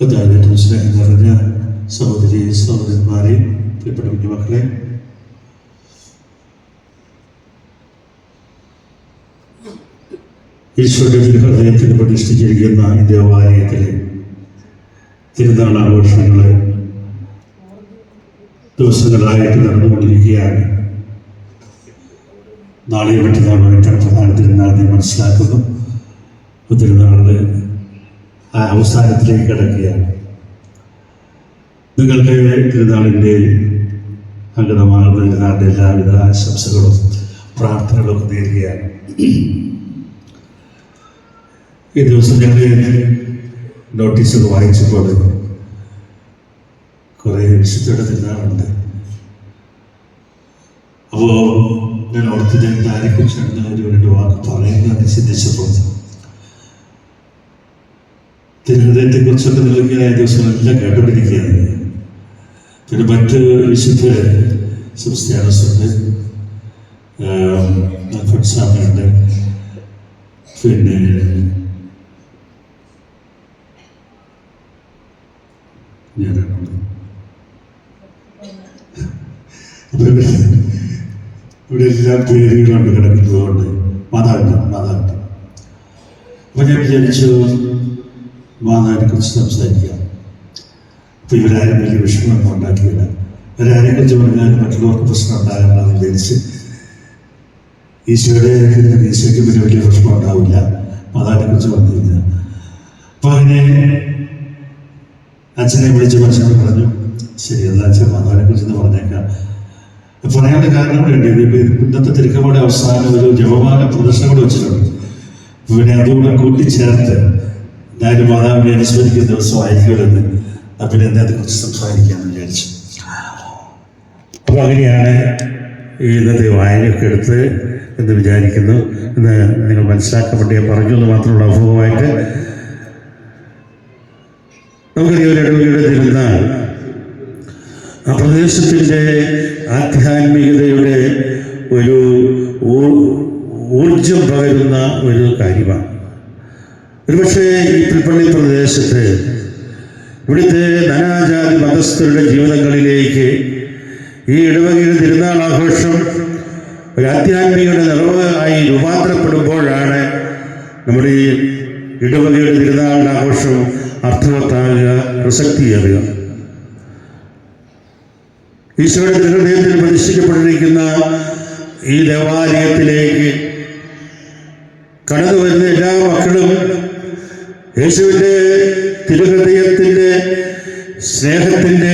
കഥാകേറ്റവും സ്നേഹം നിറഞ്ഞ സഹോദരി സഹോദരന്മാരെ പ്രിയപ്പെട്ട കുഞ്ഞുമക്കളെ ഈശോയുടെ ഹൃദയത്തിൽ പ്രതിഷ്ഠിച്ചിരിക്കുന്ന ഈ ദേവാലയത്തിലെ തിരുനാൾ ആഘോഷങ്ങൾ ദിവസങ്ങളായിട്ട് നടന്നുകൊണ്ടിരിക്കുകയാണ്. നാളെയും മറ്റന്നാളുമായിട്ടാണ് പ്രധാന തിരുനാളിനെ മനസ്സിലാക്കുന്നു. തിരുനാളിൽ അവസാനത്തിലേക്ക് കിടക്കുകയാണ്. നിങ്ങൾക്ക് തിരുനാളിന്റെ അംഗതമാകുന്ന തിരുനാളിന്റെ എല്ലാവിധ ആശംസകളും പ്രാർത്ഥനകളൊക്കെ നേരുകയാണ്. ഈ ദിവസം ഞങ്ങൾ നോട്ടീസൊക്കെ വായിച്ചപ്പോൾ കുറേ വിശുദ്ധയുടെ തിരുനാളുണ്ട്. അപ്പോൾ ഞാൻ ഓർത്ത് ഞാൻ ഒരു രണ്ട് വാക്ക് പറയുന്നത് ചിന്തിച്ചപ്പോൾ തിരുഹൃദയത്തെ കുറിച്ചൊക്കെ നിലവിലായ ദിവസങ്ങളെല്ലാം കേട്ടുകൊണ്ടിരിക്കുകയാണ് പിന്നെ മറ്റ് വിശുദ്ധ സംസ്ഥാനസുണ്ട് ഫട്സാമയുണ്ട് പിന്നെ ഇവിടെ എല്ലാ പേരുകളുണ്ട് കിടക്കുന്നതുകൊണ്ട് മാതാവിന്റെ മാതാവിന്റെ അപ്പം ഞാൻ വിചാരിച്ചു മാതാവിനെ കുറിച്ച് സംസാരിക്കാം. അപ്പോൾ ഇവരാരും വലിയ വിഷമമൊന്നും ഉണ്ടാക്കിയില്ല. ഇവരാരെ കുറിച്ച് പറഞ്ഞാൽ മറ്റുള്ളവർക്ക് പ്രശ്നം ഉണ്ടാകണമെന്ന് വിചാരിച്ച് ഈശോയുടെ ഈശോയ്ക്ക് പിന്നെ വലിയ പ്രശ്നം ഉണ്ടാവില്ല. മാതാവിനെ കുറിച്ച് പറഞ്ഞു കഴിഞ്ഞാൽ അപ്പോൾ അങ്ങനെ അച്ഛനെ വിളിച്ച് മനുഷ്യനോട് പറഞ്ഞു ശരി എന്നാ അച്ഛൻ മാതാവിനെ കുറിച്ച് പറഞ്ഞേക്കാം. പറയാനുള്ള കാരണം കൂടെ ഉണ്ട്. ഇന്നത്തെ തിരുക്കമ്മയുടെ അവസാനം ഒരു ജവമാന പ്രദർശനം കൂടെ വെച്ചിട്ടുണ്ട്. പിന്നെ അതുകൂടെ കൂട്ടിച്ചേർത്ത് എന്തായാലും മാതാവിനെ അനുസ്മരിക്കുന്ന ദിവസമായിരിക്കുമെന്ന് അപ്പം എന്നെ അതിനെ കുറിച്ച് സംസാരിക്കാമെന്ന് വിചാരിച്ചു. അപ്പൊ അങ്ങനെയാണ് ഇന്നത്തെ വായനയൊക്കെ എടുത്ത് എന്ന് വിചാരിക്കുന്നു. എന്ന് നിങ്ങൾ മനസ്സിലാക്കപ്പെട്ട് ഞാൻ പറഞ്ഞു എന്ന് മാത്രമുള്ള അഭൂതമായിട്ട് നമുക്കറിയാം ഒരു ഇടവകയുടെ തിരുന്നാൾ ആ പ്രദേശത്തിന്റെ ആധ്യാത്മികതയുടെ ഒരു ഊർജം പകരുന്ന ഒരു കാര്യമാണ്. ഒരുപക്ഷെ ഈ പുൽപ്പള്ളി പ്രദേശത്ത് ഇവിടുത്തെ നാനാജാതി മതസ്ഥരുടെ ജീവിതങ്ങളിലേക്ക് ഈ ഇടവകയിൽ തിരുനാൾ ആഘോഷം ഒരു ആധ്യാത്മികയുടെ നിറവ് ആയി രൂപാന്തരപ്പെടുമ്പോഴാണ് നമ്മുടെ ഈ ഇടവകയുടെ തിരുനാളിന്റെ ആഘോഷം അർത്ഥവത്താകുക പ്രസക്തിയേറുക. ഈശോയുടെ തിരുഹൃദയത്തിൽ പ്രതിഷ്ഠിക്കപ്പെട്ടിരിക്കുന്ന ഈ ദേവാലയത്തിലേക്ക് കടന്നു വരുന്ന എല്ലാ മക്കളും യേശുവിന്റെ തിരുഹൃദയത്തിന്റെ സ്നേഹത്തിന്റെ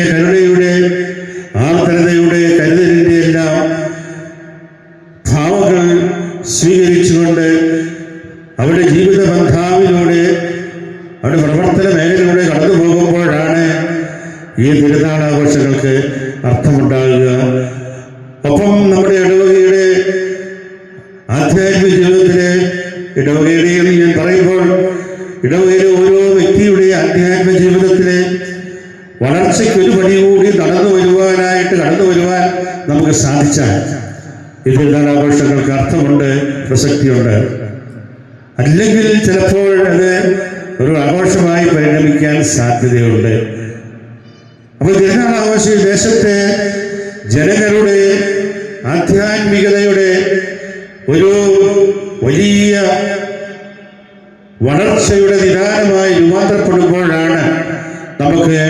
വളർച്ചയ്ക്ക് ഒരു പടി കൂടി നടന്നു വരുവാനായിട്ട് കടന്നു വരുവാൻ നമുക്ക് സാധിച്ചാൽ തിരുനാൾ ആഘോഷങ്ങൾക്ക് അർത്ഥമുണ്ട് പ്രസക്തിയുണ്ട്? അല്ലെങ്കിൽ ചിലപ്പോൾ അത് ഒരു ആഘോഷമായി പരിണമിക്കാൻ സാധ്യതയുണ്ട്. അപ്പോൾ തിരുനാൾ ഈ ദേശത്തെ ജനങ്ങളുടെ ആധ്യാത്മികതയുടെ ഒരു വലിയ വളർച്ചയുടെ നിദാനമായി രൂപാന്തരപ്പെടുമ്പോഴാണ് നമുക്ക്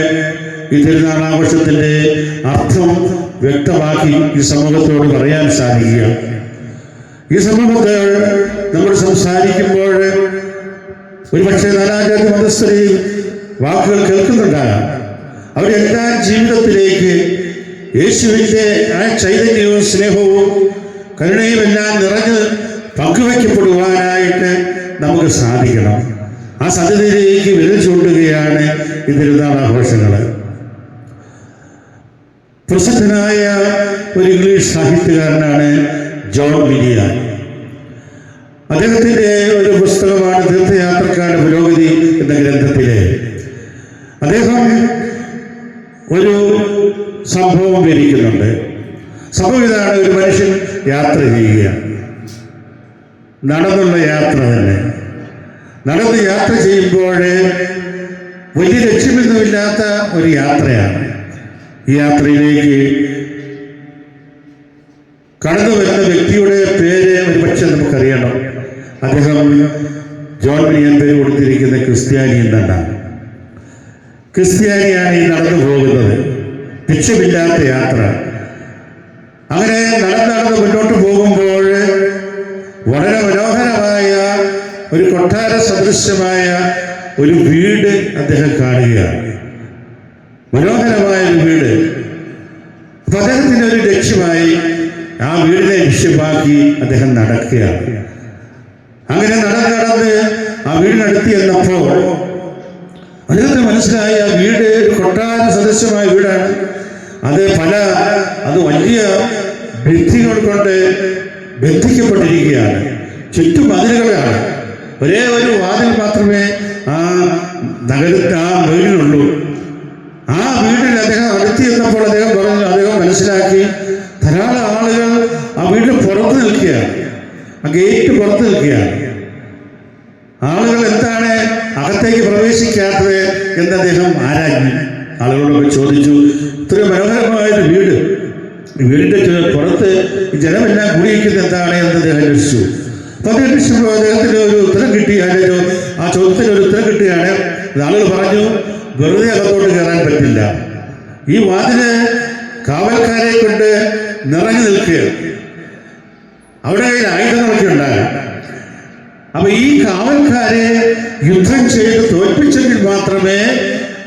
ഈ തിരുനാളാഘോഷത്തിന്റെ അർത്ഥം വ്യക്തമാക്കി ഈ സമൂഹത്തോട് പറയാൻ സാധിക്കുക. ഈ സമൂഹത്തെ നമ്മൾ സംസാരിക്കുമ്പോൾ ഒരുപക്ഷെ നാലാജാതി മതസ്ഥരെയും വാക്കുകൾ കേൾക്കുന്നുണ്ടാകാം. അവരെല്ലാ ജീവിതത്തിലേക്ക് യേശുവിന്റെ ആ ചൈതന്യവും സ്നേഹവും കരുണയും എല്ലാം നിറഞ്ഞ് പങ്കുവയ്ക്കപ്പെടുവാനായിട്ട് നമുക്ക് സാധിക്കണം. ആ സത്യതയിലേക്ക് വിരൽ ചൂണ്ടുകയാണ് ഈ തിരുനാൾ ആഘോഷങ്ങൾ. പ്രസിദ്ധനായ ഒരു ഇംഗ്ലീഷ് സാഹിത്യകാരനാണ് ജോൺ മിനിയാൻ അദ്ദേഹത്തിന്റെ ഒരു പുസ്തകമാണ് തീർത്ഥയാത്രക്കാരുടെ പുരോഗതി എന്ന ഗ്രന്ഥത്തിലെ. അദ്ദേഹം ഒരു സംഭവം വിവരിക്കുന്നുണ്ട്. സംഭവം ഇതാണ് ഒരു മനുഷ്യൻ യാത്ര ചെയ്യുക നടന്നുള്ള യാത്ര തന്നെ. നടന്ന് യാത്ര ചെയ്യുമ്പോൾ വലിയ ലക്ഷ്യമൊന്നുമില്ലാത്ത ഒരു യാത്രയാണ്. ഈ യാത്രയിലേക്ക് കടന്നു വരുന്ന വ്യക്തിയുടെ പേര് ഒരുപക്ഷെ നമുക്കറിയണം. അദ്ദേഹം ജോൺ മിനിയൻ പേര് കൊടുത്തിരിക്കുന്ന ക്രിസ്ത്യാനി എന്നാണ്. ക്രിസ്ത്യാനിയാണ് ഈ നടന്നു പോകുന്നത്. ലക്ഷ്യമില്ലാത്ത യാത്ര. അങ്ങനെ നടന്ന് നടന്ന് മുന്നോട്ട് പോകുമ്പോൾ വളരെ മനോഹരമായ ഒരു കൊട്ടാര സദൃശ്യമായ ഒരു വീട് അദ്ദേഹം കാണുകയാണ്. മനോഹരമായ ഒരു വീട്. അപ്പൊ ഒരു ലക്ഷ്യമായി ആ വീടിനെ ലക്ഷ്യമാക്കി അദ്ദേഹം നടക്കുകയാണ്. അങ്ങനെ നടന്ന് നടന്ന് ആ വീടിനടുത്ത് ചെന്നപ്പോൾ അദ്ദേഹത്തിന് മനസ്സിലായി ആ വീട് കൊട്ടാര സദസ്യമായ വീടാണ്. അത് പല അത് വലിയ ഭിത്തികൾ കൊണ്ട് ബന്ധിക്കപ്പെട്ടിരിക്കുകയാണ്. ചുറ്റും മതിലുകളാണ്. ഒരേ ഒരു വാതിൽ മാത്രമേ ആ നഗരത്തിൽ ആ വീടിനുള്ളൂ ആ വീട്ടിൽ അദ്ദേഹം അടുത്തിരുന്നപ്പോൾ അദ്ദേഹം പറഞ്ഞു അദ്ദേഹം മനസ്സിലാക്കി ധാരാളം ആളുകൾ ആ വീട്ടിൽ പുറത്ത് നിൽക്കുകയാണ്. ആ ഗേറ്റ് പുറത്ത് നിൽക്കുകയാണ്. ആളുകൾ എന്താണ് അകത്തേക്ക് പ്രവേശിക്കാത്തത് എന്ന് അദ്ദേഹം ആരാഞ്ഞു. ആളുകളോട് ചോദിച്ചു ഇത്രയും മനോഹരമായൊരു വീട് വീടിന്റെ പുറത്ത് ജനമെല്ലാം കൂടിയിരിക്കുന്നത് എന്താണ് എന്ന് അദ്ദേഹം അന്വേഷിച്ചു. അപ്പൊ അദ്ദേഹം അന്വേഷിച്ചപ്പോൾ അദ്ദേഹത്തിന് ഒരു ഉത്തരം കിട്ടി. അതിന്റെ ആ ചോദ്യത്തിന് ഒരു ഉത്തരം കിട്ടുകയാണ്. ആളുകൾ പറഞ്ഞു വെറുതെ അകത്തോട്ട് കയറാൻ പറ്റില്ല. ഈ വാതിൽ കാവൽക്കാരെ കൊണ്ട് നിറഞ്ഞു നിൽക്കുകയാണ്. അവിടെ കയ്യിൽ ആയുധങ്ങളൊക്കെ ഉണ്ടാകും അപ്പൊ ഈ കാവൽക്കാരെ യുദ്ധം ചെയ്ത് തോൽപ്പിച്ചെങ്കിൽ മാത്രമേ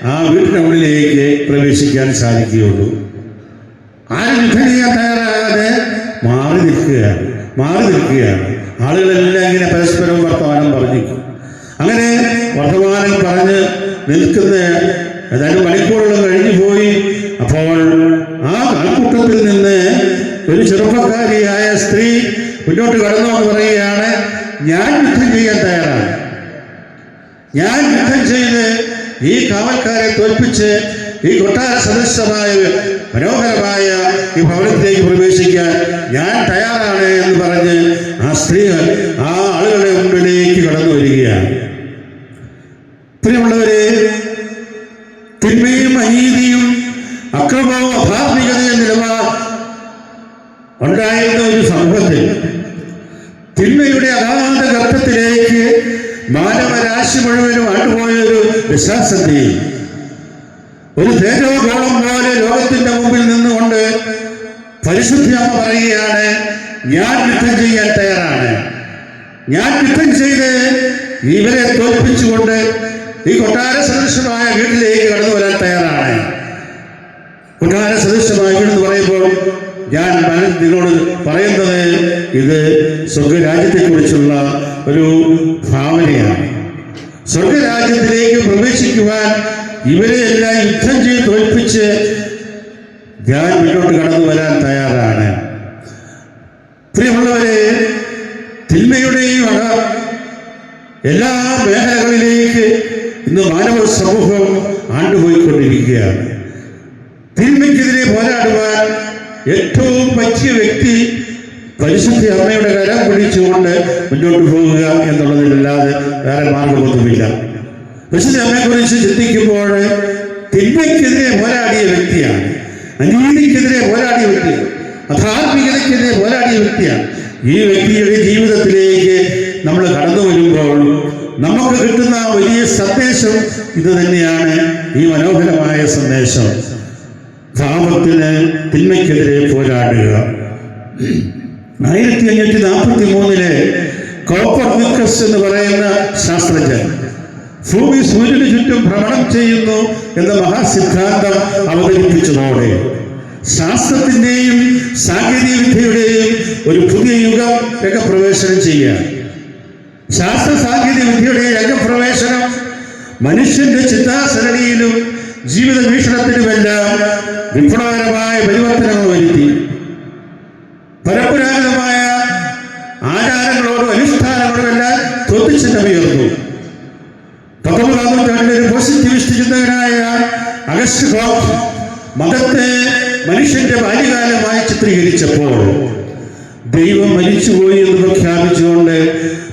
ആ വീട്ടിനുള്ളിലേക്ക് പ്രവേശിക്കാൻ സാധിക്കുകയുള്ളൂ. ആരും യുദ്ധം ചെയ്യാൻ തയ്യാറാകാതെ മാറി നിൽക്കുകയാണ്. മാറി നിൽക്കുകയാണ്. ആളുകളെല്ലാം ഇങ്ങനെ പരസ്പരം വർത്തമാനം പറഞ്ഞിരിക്കും അങ്ങനെ വർത്തമാനം പറഞ്ഞ് നിൽക്കുന്ന ഏതായാലും മണിക്കൂറുകൾ കഴിഞ്ഞു പോയി. അപ്പോൾ ആ ആൾക്കൂട്ടത്തിൽ നിന്ന് ഒരു ചെറുപ്പക്കാരിയായ സ്ത്രീ മുന്നോട്ട് കടന്നു എന്ന് പറയുകയാണ് ഞാൻ യുദ്ധം ചെയ്യാൻ തയ്യാറാണ്. ഞാൻ യുദ്ധം ചെയ്ത് ഈ കാവൽക്കാരെ തോൽപ്പിച്ച് ഈ കൊട്ടാര സദൃശമായ മനോഹരമായ ഈ ഭവനത്തിലേക്ക് പ്രവേശിക്കാൻ ഞാൻ തയ്യാറാണ് എന്ന് പറഞ്ഞ് ആ സ്ത്രീ ആ ആളുകളുടെ മുമ്പിലേക്ക് കടന്നു വരികയാണ്. അക്രമവും അധാർമികതയും നിലവാർ ഉണ്ടായിരുന്ന ഒരു സമൂഹത്തിൽ തിന്മയുടെ അഗാധ ഗർഭത്തിലേക്ക് മാനവരാശി മുഴുവനും ആണ്ടുപോയ ഒരു വിശ്വാസത്തെ ഒരു തേജോഗോളം പോലെ ലോകത്തിന്റെ മുമ്പിൽ നിന്നുകൊണ്ട് പരിശുദ്ധി അമ്മ പറയുകയാണ് ഞാൻ യുദ്ധം ചെയ്യാൻ തയ്യാറാണ്. ഞാൻ യുദ്ധം ചെയ്ത് ഇവരെ തോൽപ്പിച്ചുകൊണ്ട് ഈ കൊട്ടാര സദൃശമായ വീട്ടിലേക്ക് കടന്നു വരാൻ തയ്യാറാണ്. കൊട്ടാര സദൃശമായ എന്ന് പറയുമ്പോൾ ഞാൻ നിങ്ങളോട് പറയുന്നത് ഇത് സ്വർഗരാജ്യത്തെക്കുറിച്ചുള്ള ഒരു ഭാവനയാണ്. സ്വർഗരാജ്യത്തിലേക്ക് പ്രവേശിക്കുവാൻ ഇവരെ എല്ലാം യുദ്ധം ചെയ്ത് തോൽപ്പിച്ച് ഞാൻ മുന്നോട്ട് കടന്നു വരാൻ തയ്യാറാണ്. പ്രിയമുള്ളവരെ തിന്മയുടെയും അക എല്ലാ മേഖലകളിലേക്ക് ഇന്ന് മാനവ സമൂഹം ആണ്ടുപോയിക്കൊണ്ടിരിക്കുകയാണ്. തിന്മയ്ക്കെതിരെ പോരാടുവാൻ ഏറ്റവും പറ്റിയ വ്യക്തി പരിശുദ്ധ അമ്മയുടെ കരം പിടിച്ചുകൊണ്ട് മുന്നോട്ട് പോവുക എന്നുള്ളതിലല്ലാതെ വേറെ മാർഗമൊന്നുമില്ല. പരിശുദ്ധ അമ്മയെക്കുറിച്ച് ചിന്തിക്കുമ്പോൾ തിന്മയ്ക്കെതിരെ പോരാടിയ വ്യക്തിയാണ് അനീതിക്കെതിരെ പോരാടിയ വ്യക്തിയാണ് അധാർമികതയ്ക്കെതിരെ പോരാടിയ വ്യക്തിയാണ്. ഈ വ്യക്തിയുടെ ജീവിതത്തിലേക്ക് നമ്മൾ കടന്നു വരുമ്പോൾ നമുക്ക് കിട്ടുന്ന വലിയ സന്ദേശം ഇത് തന്നെയാണ് ഈ മനോഹരമായ സന്ദേശം. പാപത്തിന് തിന്മയ്ക്കെതിരെ പോരാടുക. ആയിരത്തി അഞ്ഞൂറ്റി നാൽപ്പത്തി മൂന്നിലെ കോപ്പർ നിക്കസ് എന്ന് പറയുന്ന ശാസ്ത്രജ്ഞൻ ഭൂമി സൂര്യന് ചുറ്റും ഭ്രമണം ചെയ്യുന്നു എന്ന മഹാസിദ്ധാന്തം അവതരിപ്പിച്ചതോടെ ശാസ്ത്രത്തിന്റെയും സാങ്കേതിക വിദ്യയുടെയും ഒരു പുതിയ യുഗം രംഗപ്രവേശനം ചെയ്യുക. ശാസ്ത്ര സാങ്കേതിക വിദ്യയുടെ രംഗപ്രവേശനം മനുഷ്യന്റെ ചിന്താസരണിയിലും ജീവിത വീക്ഷണത്തിന് വല്ല വിപ്ലവകരമായ പരിവർത്തനങ്ങൾ വരുത്തി പരമ്പരാഗതമായ ആചാരങ്ങളോടും അനുഷ്ഠാനങ്ങളോടും എല്ലാം തൊത്തിച്ചിട്ടുയർന്നു പത്തൊമ്പതാം നൂറ്റാണ്ടിലെ ഒരു പോസിറ്റിവിസ്റ്റ് ചിന്തകനായ അഗസ്റ്റ് മതത്തെ മനുഷ്യന്റെ ബാല്യകാലമായി ചിത്രീകരിച്ചപ്പോൾ ദൈവം മരിച്ചുപോയി എന്ന് പ്രഖ്യാപിച്ചുകൊണ്ട്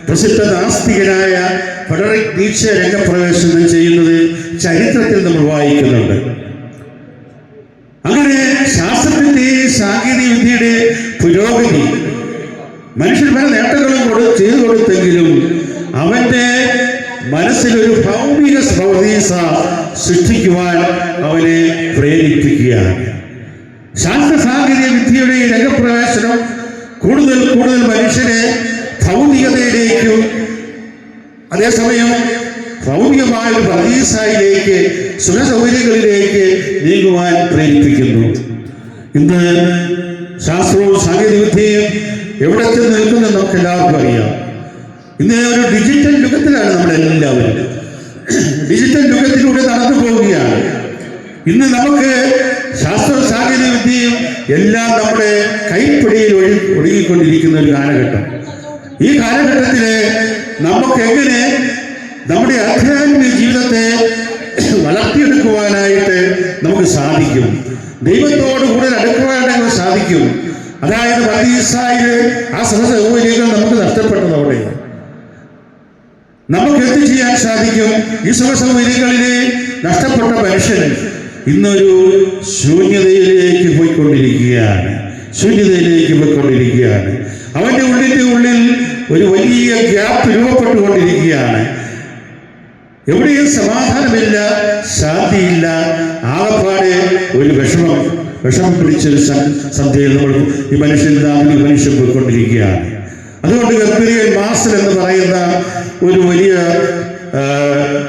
പ്രസിദ്ധ നാസ്തികനായ ഫെഡറിക് ദീക്ഷ രംഗപ്രവേശനം ചെയ്യുന്നത് ചരിത്രത്തിൽ നമ്മൾ വായിക്കുന്നുണ്ട്. അങ്ങനെ ശാസ്ത്രത്തിന്റെ സാങ്കേതിക വിദ്യയുടെ പുരോഗതി മനുഷ്യൻ പല നേട്ടങ്ങളും കൊടു ചെയ്തു കൊടുത്തെങ്കിലും അവന്റെ മനസ്സിലൊരു ഭൗമിക സ്രോതീസ സൃഷ്ടിക്കുവാൻ അവനെ പ്രേരിപ്പിക്കുകയാണ്. ശാസ്ത്ര സാങ്കേതിക വിദ്യയുടെ രംഗപ്രവേശനം കൂടുതൽ കൂടുതൽ മനുഷ്യനെ ഭൗതികതയിലേക്കും അതേസമയം ഭൗതികമായ ഒരു പ്രതീസായിലേക്ക് സുഖസൗകര്യങ്ങളിലേക്ക് നീങ്ങുവാൻ പ്രേരിപ്പിക്കുന്നു. ഇന്ന് ശാസ്ത്രവും സാങ്കേതിക വിദ്യയും എവിടെ ചെന്ന് നമുക്ക് എല്ലാവർക്കും അറിയാം. ഇന്ന് ഒരു ഡിജിറ്റൽ യുഗത്തിലാണ് നമ്മളെല്ലാവരും. ഡിജിറ്റൽ യുഗത്തിലൂടെ നടന്നു പോവുകയാണ്. ഇന്ന് നമുക്ക് ശാസ്ത്ര സാങ്കേതിക വിദ്യയും എല്ലാം നമ്മുടെ കൈപ്പിടിയിൽ ഒഴി ഒഴുകിക്കൊണ്ടിരിക്കുന്ന ഒരു കാലഘട്ടം. ഈ കാലഘട്ടത്തിൽ നമുക്ക് എങ്ങനെ നമ്മുടെ ആധ്യാത്മിക ജീവിതത്തെ വളർത്തിയെടുക്കുവാനായിട്ട് നമുക്ക് സാധിക്കും. ദൈവത്തോട് കൂടുതൽ അടുക്കുവാനായിട്ട് നമുക്ക് സാധിക്കും. അതായത് പരീസായിൽ ആ സഹസൗകര്യങ്ങൾ നമുക്ക് നഷ്ടപ്പെട്ടതോടെ നമുക്ക് എന്ത് ചെയ്യാൻ സാധിക്കും? ഈ സുഖസൗകര്യങ്ങളിലെ നഷ്ടപ്പെട്ട മനുഷ്യൻ ഇന്നൊരു ശൂന്യതയിലേക്ക് പോയിക്കൊണ്ടിരിക്കുകയാണ്. ശൂന്യതയിലേക്ക് പോയിക്കൊണ്ടിരിക്കുകയാണ്. അവന്റെ ഉള്ളിന്റെ ഉള്ളിൽ ഒരു വലിയ ഗ്യാപ്പ് രൂപപ്പെട്ടുകൊണ്ടിരിക്കുകയാണ്. എവിടെയും സമാധാനമില്ല ശാന്തിയില്ല ആകപ്പാടെ ഒരു വിഷമം വിഷമം പിടിച്ചൊരു സന്ധ്യയിൽ നമ്മൾ ഈ മനുഷ്യൻ ഈ മനുഷ്യൻ പോയിക്കൊണ്ടിരിക്കുകയാണ്. അതുകൊണ്ട് ഗർഭിണിയൻ മാസ്റ്റർ എന്ന് പറയുന്ന ഒരു വലിയ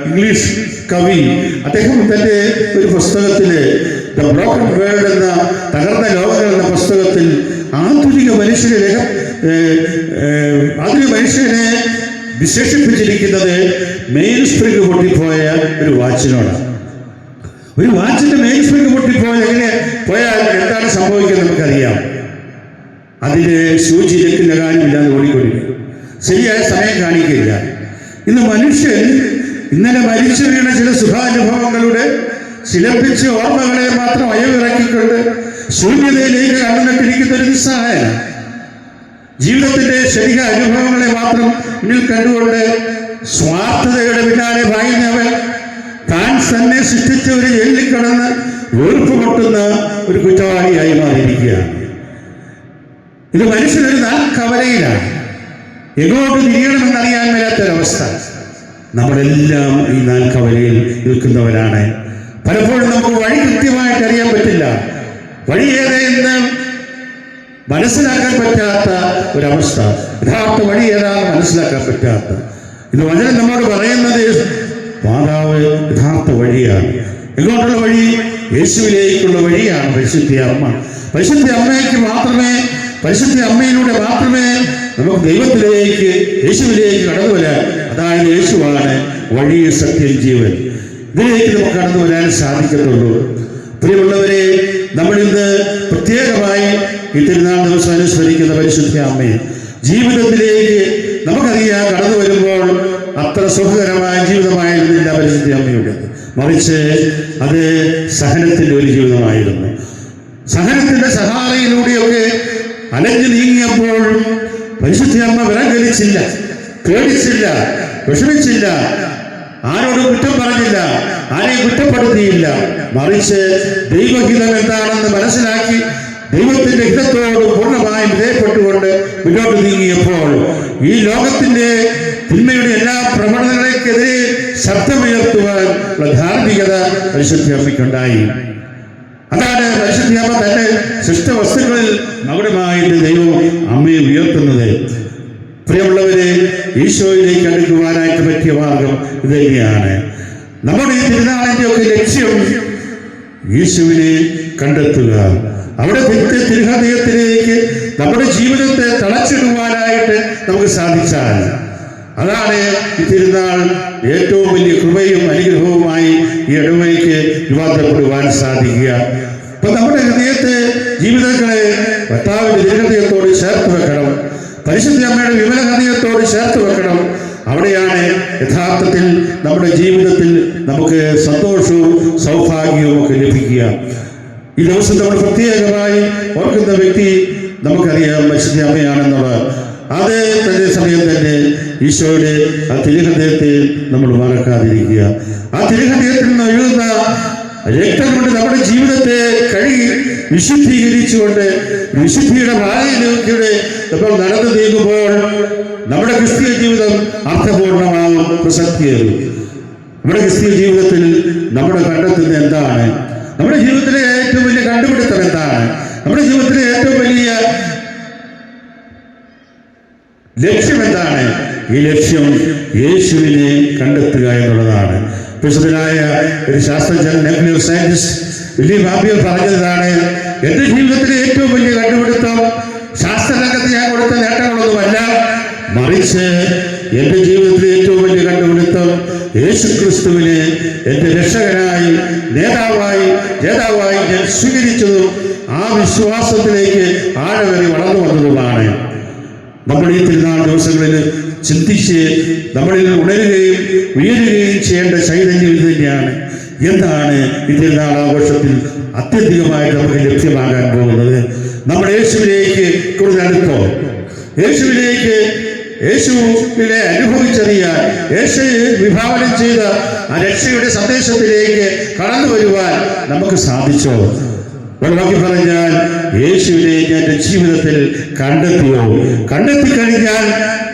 ഇംഗ്ലീഷ് കവി അദ്ദേഹം തന്റെ ഒരു പുസ്തകത്തിൽ ദ ബ്രോക്കൺ വേൾഡ് എന്ന തകർന്ന ലോകങ്ങൾ എന്ന പുസ്തകത്തിൽ ആധുനിക മനുഷ്യനെ ആധുനിക മനുഷ്യനെ വിശേഷിപ്പിച്ചിരിക്കുന്നത് മെയിൻ സ്പ്രിംഗ് പൊട്ടിപ്പോയ ഒരു വാച്ചിനോടാണ് ഒരു വാച്ചിന്റെ മെയിൻ സ്പ്രിംഗ് പൊട്ടിപ്പോയ എങ്ങനെ പോയാൽ എന്താണ് സംഭവിക്കുന്നത് നമുക്കറിയാം. അതിന് സൂചി ലക്കില്ല കാര്യമില്ലാതെ ഓടിക്കൊണ്ടിരിക്കും. ശരിയായ സമയം കാണിക്കില്ല. ഇന്ന് മനുഷ്യൻ ഇന്നലെ മരിച്ചു വീണ ചില സുഖാനുഭവങ്ങളുടെ ശിലപ്പിച്ച് ഓർമ്മകളെ മാത്രം അയവിറക്കിക്കൊണ്ട് ശൂന്യതയിലേക്ക് കടന്നിട്ടിരിക്കുന്ന ഒരു നിസ്സഹായന ജീവിതത്തിന്റെ ശരിക അനുഭവങ്ങളെ മാത്രം മുന്നിൽ കണ്ടുകൊണ്ട് സ്വാർത്ഥതയുടെ പിന്നാലെ പായുന്നവൻ താൻ തന്നെ സൃഷ്ടിച്ച ഒരു ജയിലിൽ കടന്ന് വീർപ്പ് പൊട്ടുന്ന ഒരു കുറ്റവാളിയായി മാറിയിരിക്കുകയാണ്. ഇത് മനുഷ്യനൊരു നാൾ കവലയിലാണ്. എങ്ങോട്ട് തിരിയണമെന്നറിയാൻ മേലാത്തൊരവസ്ഥ. നമ്മളെല്ലാം ഈ നാൾ കവലയിൽ നിൽക്കുന്നവരാണ്. പലപ്പോഴും നമുക്ക് വഴി കൃത്യമായിട്ട് അറിയാൻ പറ്റില്ല. വഴി ഏതെന്ന് മനസ്സിലാക്കാൻ പറ്റാത്ത ഒരവസ്ഥ. യഥാർത്ഥ വഴി ഏതാണ് മനസ്സിലാക്കാൻ പറ്റാത്ത? ഇത് വചനം നമ്മോട് പറയുന്നത് മാതാവ് യഥാർത്ഥ വഴിയാണ്. എങ്ങോട്ടുള്ള വഴി? യേശുവിലേക്കുള്ള വഴിയാണ് പരിശുദ്ധി അമ്മ. പരിശുദ്ധി അമ്മയ്ക്ക് മാത്രമേ പരിശുദ്ധി അമ്മയിലൂടെ മാത്രമേ നമുക്ക് ദൈവത്തിലേക്ക് യേശുവിലേക്ക് കടന്നു വരാൻ അതായത് യേശുവാണ് വഴി സത്യം ജീവൻ. ഇതിലേക്ക് നമുക്ക് കടന്നു വരാൻ സാധിക്കത്തുള്ളൂ. പ്രിയമുള്ളവരെ നമ്മൾ ഇന്ന് പ്രത്യേകമായി ഈ തിരുനാൾ ദിവസം അനുസ്മരിക്കുന്ന പരിശുദ്ധ അമ്മയെ ജീവിതത്തിലേക്ക് നമുക്കറിയാം കടന്നു വരുമ്പോൾ അത്ര സുഖകരമായ ജീവിതമായിരുന്നില്ല പരിശുദ്ധ അമ്മയുടെ. മറിച്ച് അത് സഹനത്തിന്റെ ഒരു ജീവിതമായിരുന്നു. സഹനത്തിന്റെ സഹാറയിലൂടെയൊക്കെ അലഞ്ഞു നീങ്ങിയപ്പോൾ പരിശുദ്ധ അമ്മ വിറങ്കലിച്ചില്ല പേടിച്ചില്ല വിഷമിച്ചില്ല ആരോടും കുറ്റം പറഞ്ഞില്ല ആരെയും കുറ്റപ്പെടുത്തിയില്ല. മറിച്ച് ദൈവഹിതം എന്താണെന്ന് മനസ്സിലാക്കി ദൈവത്തിന്റെ ഹിതത്തോട് പൂർണമായും വിധേയപ്പെട്ടുകൊണ്ട് മുന്നോട്ട് നീങ്ങിയപ്പോൾ ഈ ലോകത്തിന്റെ തിന്മയുടെ എല്ലാ പ്രവണതകൾക്കെതിരെ ശബ്ദമുയർത്തുവാൻ ഉള്ള ധാർമ്മികത പരിശുദ്ധ അമ്മയ്ക്കുണ്ടായി അതാണ് പരിശുദ്ധിയമ്മ തന്റെ സൃഷ്ട വസ്തുക്കളിൽ മകുടമായിട്ട് ദൈവം അമ്മയെ ഉയർത്തുന്നത്. പ്രിയമുള്ളവരെ ഈശോയിലേക്ക് അടുക്കുവാനായിട്ട് പറ്റിയ മാർഗം ഇത് തന്നെയാണ് നമ്മുടെ ഈ തിരുനാളിന്റെ ഒക്കെ ലക്ഷ്യം യേശുവിനെ കണ്ടെത്തുക. അവിടെ നിത്യ തിരുഹൃദയത്തിലേക്ക് നമ്മുടെ ജീവിതത്തെ തളച്ചിടുവാനായിട്ട് നമുക്ക് സാധിച്ചാൽ അതാണ് ഈ തിരുനാൾ ഏറ്റവും വലിയ കൃപയും അനുഗ്രഹവുമായി ഈ ഇടവയ്ക്ക് രൂപാന്തരപ്പെടുവാൻ സാധിക്കുക. അപ്പൊ നമ്മുടെ ഹൃദയത്തെ ജീവിതങ്ങളെ ഭർത്താവിന്റെ തിരുഹൃദയത്തോട് ചേർത്ത് വെക്കണം. പരിശുദ്ധ അമ്മയുടെ വിമല ഹൃദയത്തോട് ചേർത്ത് വെക്കണം. അവിടെയാണ് യഥാർത്ഥത്തിൽ നമ്മുടെ ജീവിതത്തിൽ നമുക്ക് സന്തോഷവും സൗഭാഗ്യവും ഒക്കെ ലഭിക്കുക. ഈ ദിവസം നമ്മൾ പ്രത്യേകമായി ഓർക്കുന്ന വ്യക്തി നമുക്കറിയാം മനുഷ്യ അമ്മയാണെന്നുള്ളത്. അതേ തന്നെ സമയം തന്നെ ഈശോയുടെ ആ തിരുഹൃദയത്തെ നമ്മൾ മറക്കാതിരിക്കുക. ആ തിരുഹൃദയത്തിൽ നിന്ന് ഒഴുകുന്ന രക്തം കൊണ്ട് നമ്മുടെ ജീവിതത്തെ കഴുകി വിശുദ്ധീകരിച്ചുകൊണ്ട് വിശുദ്ധിയുടെ വായനയിലൂടെ നമ്മൾ നടന്നു നീങ്ങുമ്പോൾ നമ്മുടെ ക്രിസ്തീയ ജീവിതം അർത്ഥപൂർണമാവും പ്രസക്തിയേറും നമ്മുടെ ക്രിസ്തീയ ജീവിതത്തിൽ നമ്മുടെ കണ്ടെത്തുന്നത് എന്താണ്? നമ്മുടെ ജീവിതത്തിലെ ഏറ്റവും വലിയ കണ്ടുപിടുത്തം എന്താണ്? നമ്മുടെ ജീവിതത്തിലെ ഏറ്റവും വലിയ ലക്ഷ്യം എന്താണ്? ഈ ലക്ഷ്യം യേശുവിനെ കണ്ടെത്തുക എന്നുള്ളതാണ്. വിശുദ്ധനായ ഒരു ശാസ്ത്രജ്ഞൻ ന്യൂക്ലിയർ വലിയ വില്യം ബാബിയർ പറഞ്ഞതാണ് എന്റെ ജീവിതത്തിലെ ഏറ്റവും വലിയ കണ്ടുപിടുത്തം നേട്ടങ്ങളൊന്നുമല്ല മറിച്ച് എന്റെ ജീവിതത്തിൽ ഏറ്റവും വലിയ കണ്ടുപിടുത്തം യേശു ക്രിസ്തുവിനെ എന്റെ രക്ഷകനായി നേതാവായി നേതാവായി ഞാൻ സ്വീകരിച്ചതും ആ വിശ്വാസത്തിലേക്ക് ആഴവരെ വളർന്നു വന്നതുമാണ്. നമ്മൾ ഈ തിരുനാൾ ദിവസങ്ങളിൽ ചിന്തിച്ച് നമ്മളിൽ ഉണരുകയും ഉയരുകയും ചെയ്യേണ്ട ചൈതന്യം ഇത് തന്നെയാണ്. എന്താണ് ഈ തിരുനാൾ ആഘോഷത്തിൽ അത്യധികമായിട്ട് നമുക്ക് ലഭ്യമാകാൻ പോകുന്നത്? നമ്മുടെ യേശുവിലേക്ക് കൂടുതൽ അടുത്തോ? യേശുവിലേക്ക് യേശുവിനെ അനുഭവിച്ചറിയാൻ യേശു വിഭാവനം ചെയ്ത ആ രക്ഷയുടെ സന്ദേശത്തിലേക്ക് കടന്നു വരുവാൻ നമുക്ക് സാധിച്ചോ? ഒഴിവാക്കി പറഞ്ഞാൽ യേശുവിനെ ഞാൻ എന്റെ ജീവിതത്തിൽ കണ്ടെത്തിയോ? കണ്ടെത്തി കഴിഞ്ഞാൽ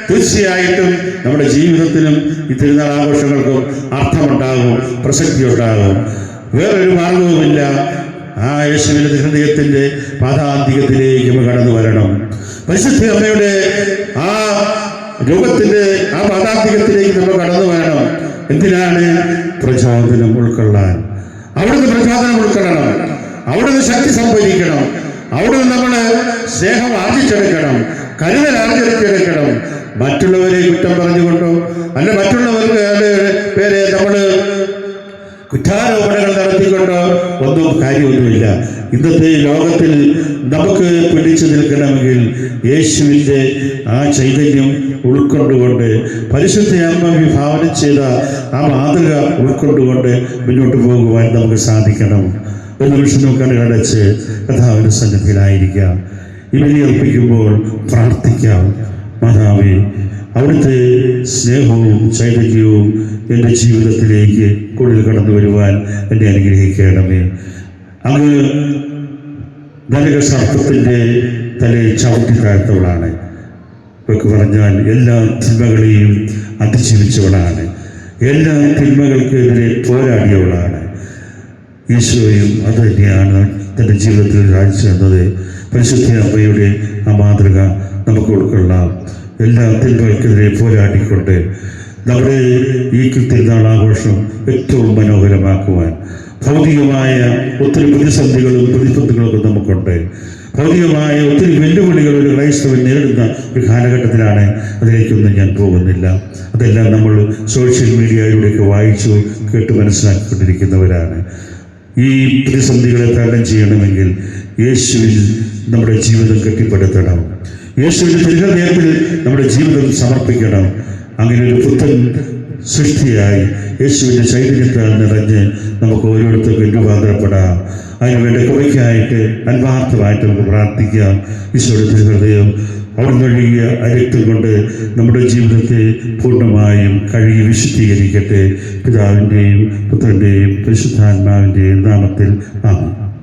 തീർച്ചയായിട്ടും നമ്മുടെ ജീവിതത്തിനും ഈ തിരുനാൾ ആഘോഷങ്ങൾക്കും അർത്ഥമുണ്ടാകും പ്രസക്തി ഉണ്ടാകും വേറൊരു മാർഗവുമില്ല. ആ യേശുവിന്റെ ഹൃദയത്തിന്റെ പാതാന്തികത്തിലേക്ക് കടന്നു വരണം. പരിശുദ്ധ അമ്മയുടെ ആ രൂപത്തിന്റെ ആ പാതാത്മികത്തിലേക്ക് നമ്മൾ കടന്നു വേണം എന്തിനാണ്? പ്രചോദനം ഉൾക്കൊള്ളാൻ. അവിടുന്ന് പ്രചോദനം ഉൾക്കൊള്ളണം. അവിടുന്ന് ശക്തി സംഭരിക്കണം. അവിടുന്ന് നമ്മൾ സ്നേഹം ആർജിച്ചെടുക്കണം. കരുതൽ ആർജിച്ചെടുക്കണം. മറ്റുള്ളവരെ കുറ്റം പറഞ്ഞുകൊണ്ടോ? അല്ല മറ്റുള്ളവർക്ക് പേരെ നമ്മൾ കുറ്റാരോപണങ്ങൾ നടത്തിക്കൊണ്ടോ? ഒന്നും കാര്യമൊന്നുമില്ല. ഇന്നത്തെ ലോകത്തിൽ നമുക്ക് പിടിച്ചു നിൽക്കണമെങ്കിൽ യേശുവിന്റെ ആ ചൈതന്യം ഉൾക്കൊണ്ടുകൊണ്ട് പരിശുദ്ധ അമ്മ വിഭാവനം ചെയ്ത ആ മാതൃക ഉൾക്കൊണ്ടുകൊണ്ട് മുന്നോട്ട് പോകുവാൻ നമുക്ക് സാധിക്കണം. ഒരു നിമിഷം നമുക്ക് അടച്ച് കഥാവിന്റെ സന്നിധിയിലായിരിക്കാം. ഈ അർപ്പിക്കുമ്പോൾ പ്രാർത്ഥിക്കാം. മാതാവേ അവിടുത്തെ സ്നേഹവും ചൈതന്യവും എന്റെ ജീവിതത്തിലേക്ക് കൂടുതൽ കടന്നു വരുവാൻ എന്നെ അനുഗ്രഹിക്കണമേ. അങ്ങ് നരക സർപ്പത്തിന്റെ തലയിൽ ചവിട്ടി താഴ്ത്തവളാണ് ഒക്കെ പറഞ്ഞാൽ എല്ലാ തിന്മകളെയും അതിജീവിച്ചവളാണ്. എല്ലാ തിന്മകൾക്കെതിരെ പോരാടിയവളാണ്. ഈശോയും അത് തന്നെയാണ് തന്റെ ജീവിതത്തിൽ കാണിച്ചു തന്നത്. പരിശുദ്ധ അമ്മയുടെ ആ മാതൃക നമുക്ക് ഉൾക്കൊള്ളാം. എല്ലാ തിന്മകൾക്കെതിരെ പോരാടിക്കൊണ്ട് നമ്മുടെ ഈ തിരുനാൾ ആഘോഷം ഏറ്റവും മനോഹരമാക്കുവാൻ ഭൗതികമായ ഒത്തിരി പ്രതിസന്ധികളും പ്രതിസന്ധികളൊക്കെ നമുക്കുണ്ട്. ഭൗതികമായ ഒത്തിരി വെല്ലുവിളികൾ ഒരു ക്രൈസ്തവൻ നേരിടുന്ന ഒരു കാലഘട്ടത്തിലാണ് അതിലേക്കൊന്നും ഞാൻ പോകുന്നില്ല. അതെല്ലാം നമ്മൾ സോഷ്യൽ മീഡിയയിലൂടെയൊക്കെ വായിച്ചു കേട്ട് മനസ്സിലാക്കിക്കൊണ്ടിരിക്കുന്നവരാണ്. ഈ പ്രതിസന്ധികളെ തരണം ചെയ്യണമെങ്കിൽ യേശുവിൽ നമ്മുടെ ജീവിതം കെട്ടിപ്പടുത്തണം. യേശുവിന്റെ തിരുഹൃദയത്തിൽ നമ്മുടെ ജീവിതം സമർപ്പിക്കണം. അങ്ങനെ ഒരു പുത്തൻ സൃഷ്ടിയായി യേശുവിന്റെ ചൈതന്യത്താൽ നിറഞ്ഞ് നമുക്ക് ഓരോരുത്തർക്കും രൂപാന്തരപ്പെടാം അതിനുവേണ്ട കുറയ്ക്കായിട്ട് അന്മാർത്ഥമായിട്ട് നമുക്ക് പ്രാർത്ഥിക്കാം. ഈശോയുടെ തിരുഹൃദയം അവിടുന്ന് ഒഴുകിയ കൊണ്ട് നമ്മുടെ ജീവിതത്തെ പൂർണമായും കഴുകി വിശുദ്ധീകരിക്കട്ടെ. പിതാവിന്റെയും പുത്രന്റെയും പരിശുദ്ധാത്മാവിന്റെയും നാമത്തിൽ ആമേൻ.